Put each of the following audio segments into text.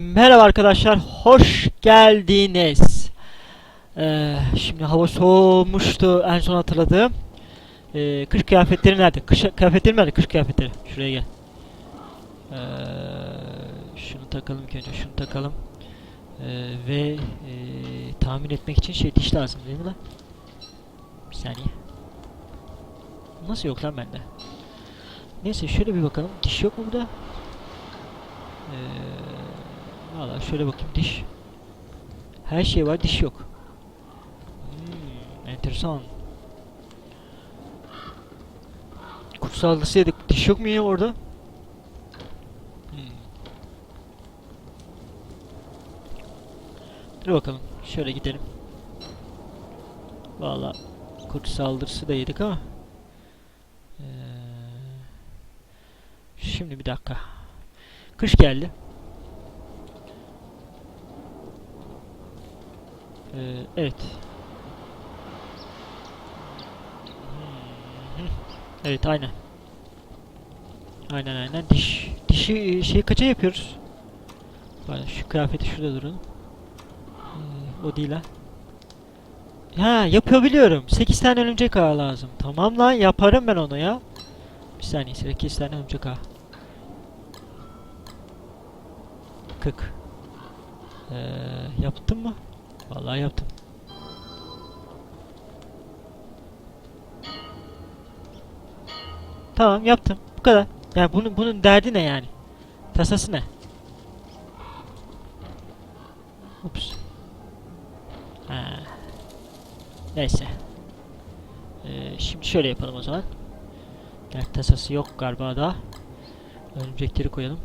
Merhaba arkadaşlar, hoş geldiniz. Ee, şimdi hava soğumuştu en son hatırladığım. Ee, kış kıyafetleri nerede? Kış kıyafetleri nerede? Kış kıyafetleri. Şuraya gel. Ee, şunu takalım ilk önce, şunu takalım. Ee, ve e, tahmin etmek için şey diş lazım değil mi lan? Bir saniye. Nasıl yok lan bende? Neyse şöyle bir bakalım. Diş yok mu burada? Ee, Valla şöyle bakayım diş. Her şey var diş yok. Hmm, enteresan. Kutsal yedik diş yok mu ya orada? Hmm. Dur bakalım şöyle gidelim. Valla kurt saldırısı da yedik ama. Ee, şimdi bir dakika. Kış geldi. Ee, evet. Evet aynen. Aynen aynen diş dişi şey kaça yapıyoruz? Bak şu kıyafeti şurada durun. Ee, o değil ha. Ha yapabiliyorum. 8 tane örümcek ağı lazım. Tamam lan yaparım ben onu ya. Bir saniye 8 tane örümcek ağı. 40. Ee, yaptın mı? Vallahi yaptım. Tamam yaptım. Bu kadar. Yani bunun bunun derdi ne yani? Tasası ne? Ups. Ha. Neyse. Ee, şimdi şöyle yapalım o zaman. Dert tasası yok galiba daha. Örümcekleri koyalım.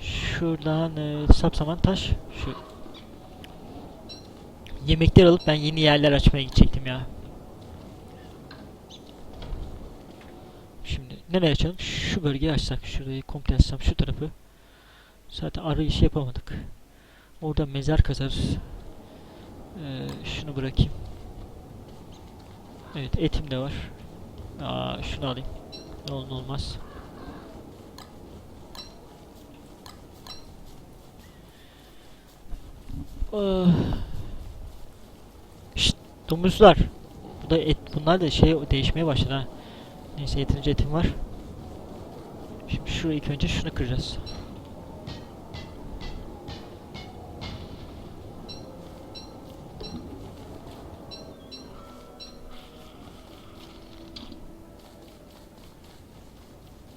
Şuradan e, sapsaman taş. Şu Yemekler alıp ben yeni yerler açmaya gidecektim ya. Şimdi nereye açalım? Şu bölgeyi açsak. Şurayı komple açsam şu tarafı. Zaten arayışı yapamadık. Orada mezar kazarız. Ee, şunu bırakayım. Evet etim de var. Aa, şunu alayım. Ne olur ne olmaz. Ah. Domuzlar. Bu da et, bunlar da şey değişmeye başladı ha. Neyse yeterince etim var. Şimdi şu ilk önce şunu kıracağız.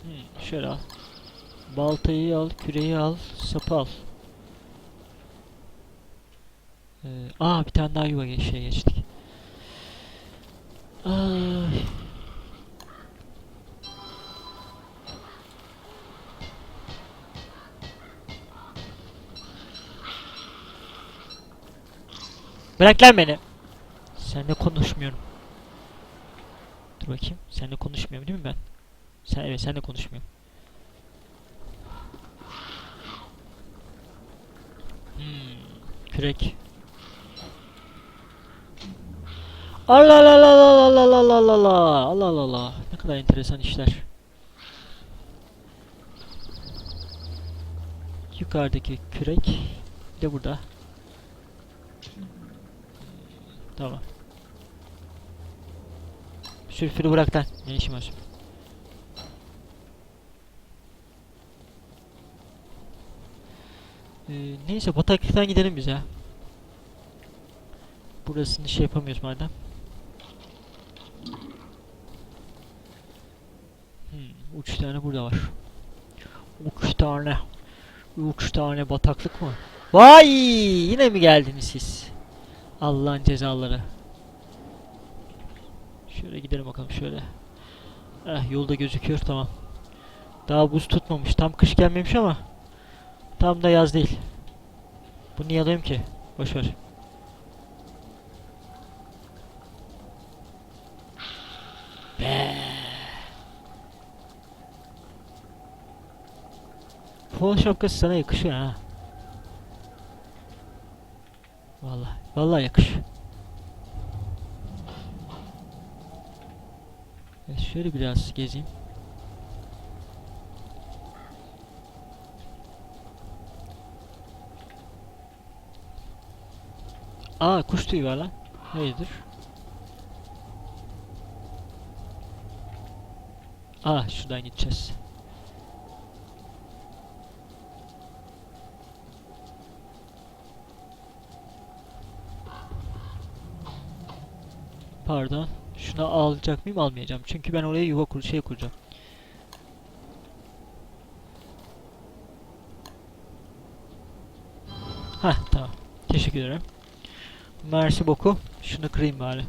Hmm, şöyle al. Baltayı al, küreği al, sapı al. Ee, aa bir tane daha yuva şey geçtik. Bırak lan beni. Seninle konuşmuyorum. Dur bakayım. Seninle konuşmuyorum değil mi ben? Sen evet seninle konuşmuyorum. Hmm, kürek. Allah Allah Allah Allah Allah Allah Allah Allah Allah Allah Allah ne kadar enteresan işler. Yukarıdaki kürek de burada. Tamam. Sülfürü bırak lan. Ne işim var? Ee, neyse bataklıktan gidelim biz ya. Burasını şey yapamıyoruz madem. Hmm, üç tane burada var. Üç tane. Üç tane bataklık mı? Vay! Yine mi geldiniz siz? Allah'ın cezaları. Şöyle gidelim bakalım şöyle. Eh yolda gözüküyor tamam. Daha buz tutmamış. Tam kış gelmemiş ama tam da yaz değil. Bu niye alayım ki? Boş Kol şapkası sana yakışıyor ha. Vallahi, vallahi yakışıyor. Evet, şöyle biraz gezeyim. Aa kuş tüyü var lan. Hayırdır? Aa şuradan gideceğiz. Pardon. Şunu alacak mıyım almayacağım. Çünkü ben oraya yuva kur şey kuracağım. Hah tamam. Teşekkür ederim. Mersi boku. Şunu kırayım bari.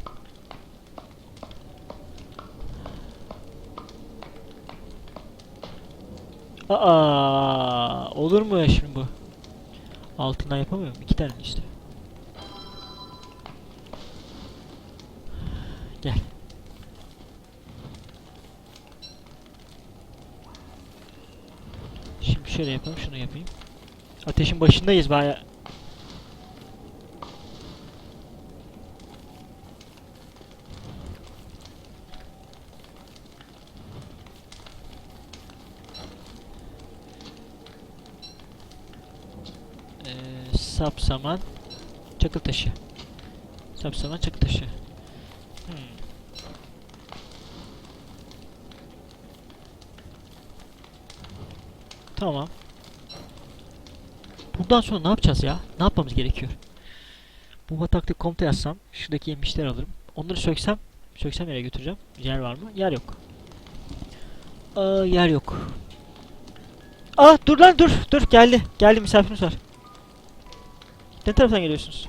Aa, olur mu ya şimdi bu? Altından yapamıyorum. İki tane işte. Gel. Şimdi şöyle yapalım, şunu yapayım. Ateşin başındayız baya. Ee, sap saman, çakıl taşı. Sap saman, çakıl taşı. Hmm. Tamam. Bundan sonra ne yapacağız ya? Ne yapmamız gerekiyor? Bu bataklık komuta yazsam, şuradaki yemişleri alırım. Onları söksem, söksem nereye götüreceğim? Yer var mı? Yer yok. Aa, yer yok. Aa dur lan dur, dur geldi. Geldi misafirimiz var. Ne taraftan geliyorsunuz?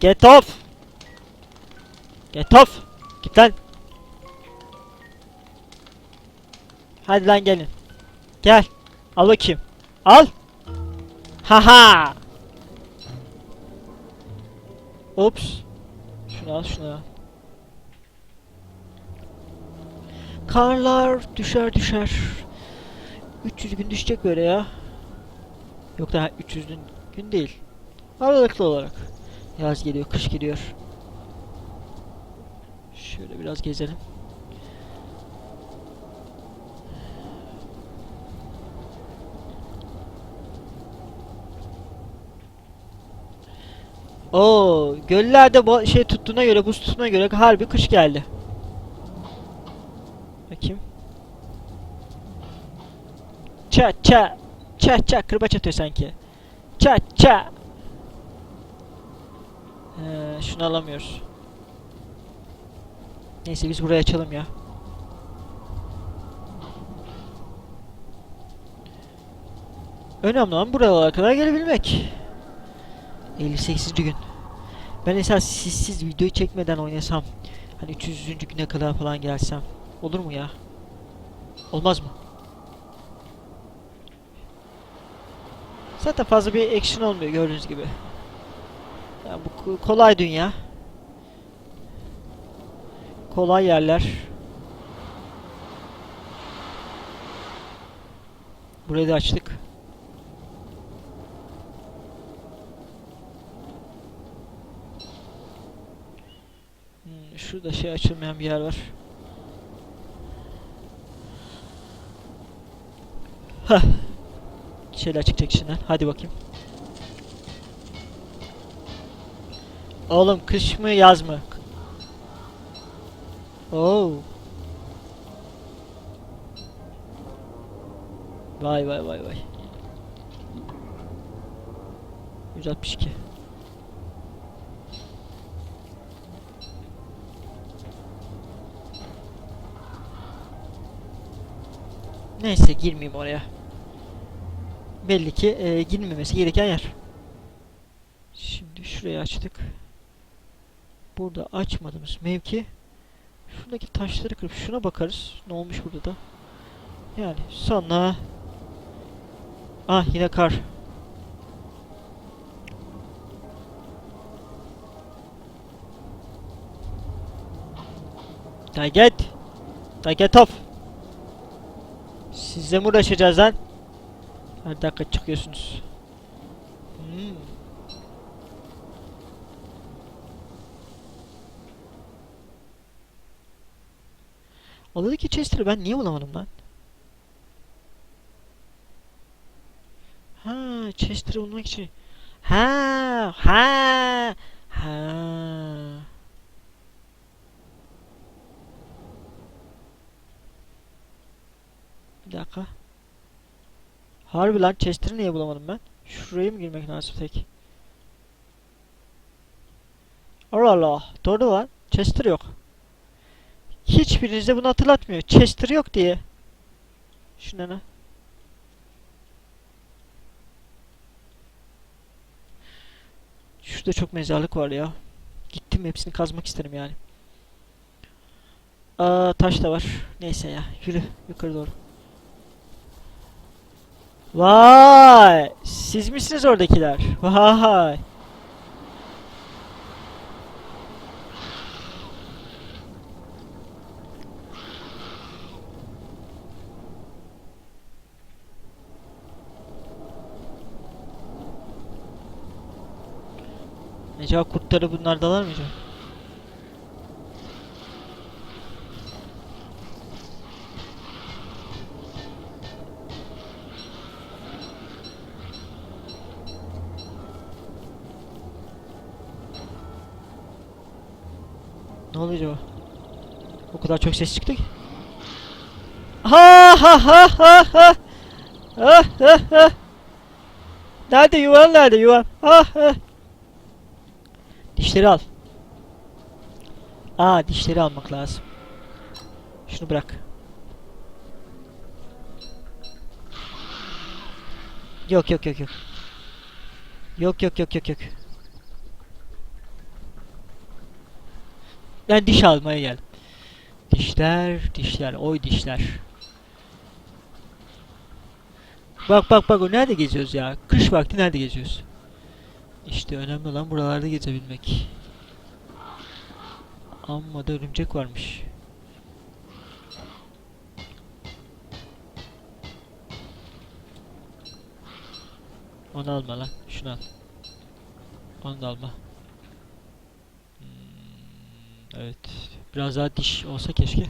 Get off! Get off! Git lan! Hadi lan gelin. Gel. Al bakayım. Al. Haha. Ops. Şunu al şunu al. Karlar düşer düşer. 300 gün düşecek böyle ya. Yok daha 300 gün, değil. Aralıklı olarak. Yaz geliyor, kış geliyor. Şöyle biraz gezelim. Oo, göllerde bu şey tuttuğuna göre, buz tuttuğuna göre harbi kış geldi. Bakayım. Ça ça. Ça ça kırbaç atıyor sanki. Ça ça. Ee, şunu alamıyoruz. Neyse biz burayı açalım ya. Önemli olan buralara kadar gelebilmek. 58. gün. Ben esas sizsiz videoyu çekmeden oynasam. Hani 300. güne kadar falan gelsem. Olur mu ya? Olmaz mı? Zaten fazla bir action olmuyor gördüğünüz gibi. Ya bu ko- kolay dünya. Kolay yerler. Burayı da açtık. Hmm, şurada şey açılmayan bir yer var. Hah. Şeyler çıkacak içinden. Hadi bakayım. Oğlum kış mı yaz mı? Oo. Vay vay vay vay. 162. Neyse girmeyeyim oraya. Belli ki e, girmemesi gereken yer. Şimdi şurayı açtık. Burada açmadığımız mevki şuradaki taşları kırıp şuna bakarız. Ne olmuş burada da. Yani sonra Ah yine kar. Da get. Da get off. Sizle mi uğraşacağız lan? Her dakika çıkıyorsunuz. Hmm. Odadaki chestleri ben niye bulamadım lan? Chester'ı bulmak için. Ha, ha, ha. Bir dakika. Harbi lan Chester'ı niye bulamadım ben? Şuraya mı girmek lazım tek? Allah Allah. Doğru lan. Chester yok. Hiçbiriniz bunu hatırlatmıyor. Chester yok diye. Şuna ne? Şurada çok mezarlık var ya. Gittim hepsini kazmak isterim yani. Aa taş da var. Neyse ya. Yürü yukarı doğru. Vay! Siz misiniz oradakiler? Vay! Acaba kurtları bunlar dalar mı acaba? Ne oluyor acaba? O kadar çok ses çıktı ki. Ha ha ha ha ha. Ha ha ha. Nerede yuvan nerede yuvan? Ha ha. Dişleri al. Aa dişleri almak lazım. Şunu bırak. Yok yok yok yok. Yok yok yok yok yok. Ben diş almaya geldim. Dişler, dişler, oy dişler. Bak bak bak o nerede geziyoruz ya? Kış vakti nerede geziyoruz? İşte önemli olan buralarda gezebilmek. Amma da örümcek varmış. Onu alma lan. Şunu al. Onu da alma. Hmm, evet. Biraz daha diş olsa keşke.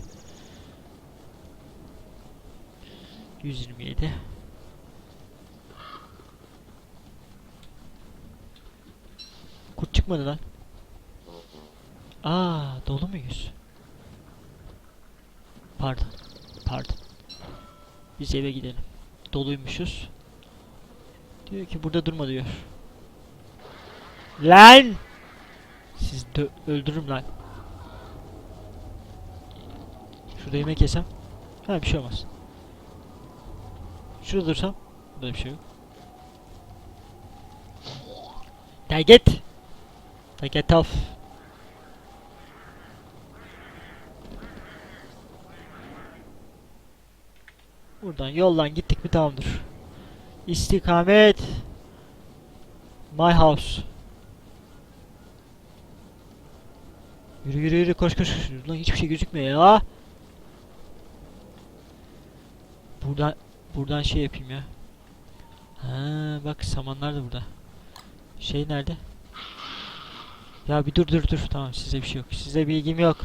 127. Kurt çıkmadı lan. Aa, dolu muyuz? Pardon. Pardon. Biz eve gidelim. Doluymuşuz. Diyor ki burada durma diyor. Lan! Siz öldürürüm lan. Şurada yemek yesem. Ha bir şey olmaz. Şurada dursam. Burada bir şey yok. Gel git. Gel get off. Buradan yoldan gittik mi tamamdır. İstikamet. My house. Yürü yürü yürü koş. koş. Lan hiçbir şey gözükmüyor ya. Buradan buradan şey yapayım ya. Ha bak samanlar da burada. Şey nerede? Ya bir dur dur dur. Tamam size bir şey yok. Size bilgim yok.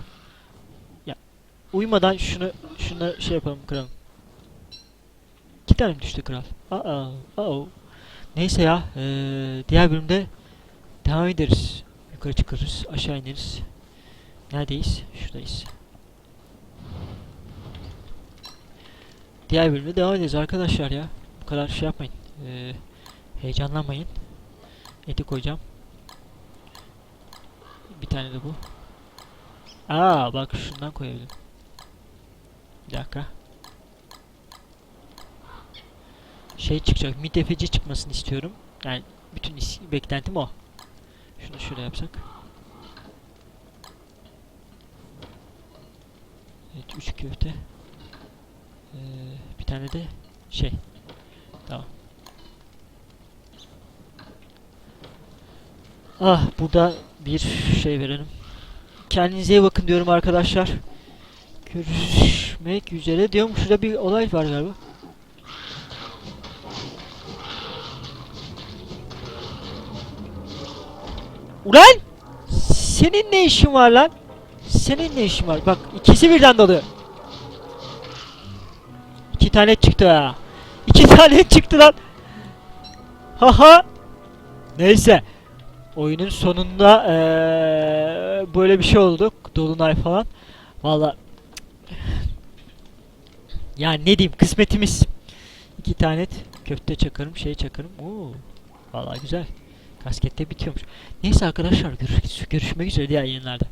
Ya uyumadan şunu şunu şey yapalım kıralım. İki tane düştü kral? Aa, aa. Neyse ya. eee, diğer bölümde devam ederiz. Yukarı çıkarız. Aşağı ineriz. Neredeyiz? Şuradayız. Diğer bölümde devam ederiz arkadaşlar ya. Bu kadar şey yapmayın. Eee, heyecanlanmayın. Eti koyacağım. Bir tane de bu. Aa bak şundan koyabilirim. Bir dakika. Şey çıkacak. Midefeci çıkmasını istiyorum. Yani bütün beklentim o. Şunu şöyle yapsak. Evet 3 köfte. Ee, bir tane de şey. Tamam. Ah burada bir şey verelim. Kendinize iyi bakın diyorum arkadaşlar. Görüşmek üzere diyorum. Şurada bir olay var galiba. Ulan! Senin ne işin var lan? Senin ne işin var? Bak ikisi birden dalıyor. İki tane çıktı ha. İki tane çıktı lan. Haha. Neyse. Oyunun sonunda eee, böyle bir şey oldu. Dolunay falan. Valla yani ne diyeyim kısmetimiz. İki tane köfte çakarım, şey çakarım. Oo. Vallahi güzel. Kaskette bitiyormuş. Neyse arkadaşlar görüş görüşmek üzere diğer yayınlarda.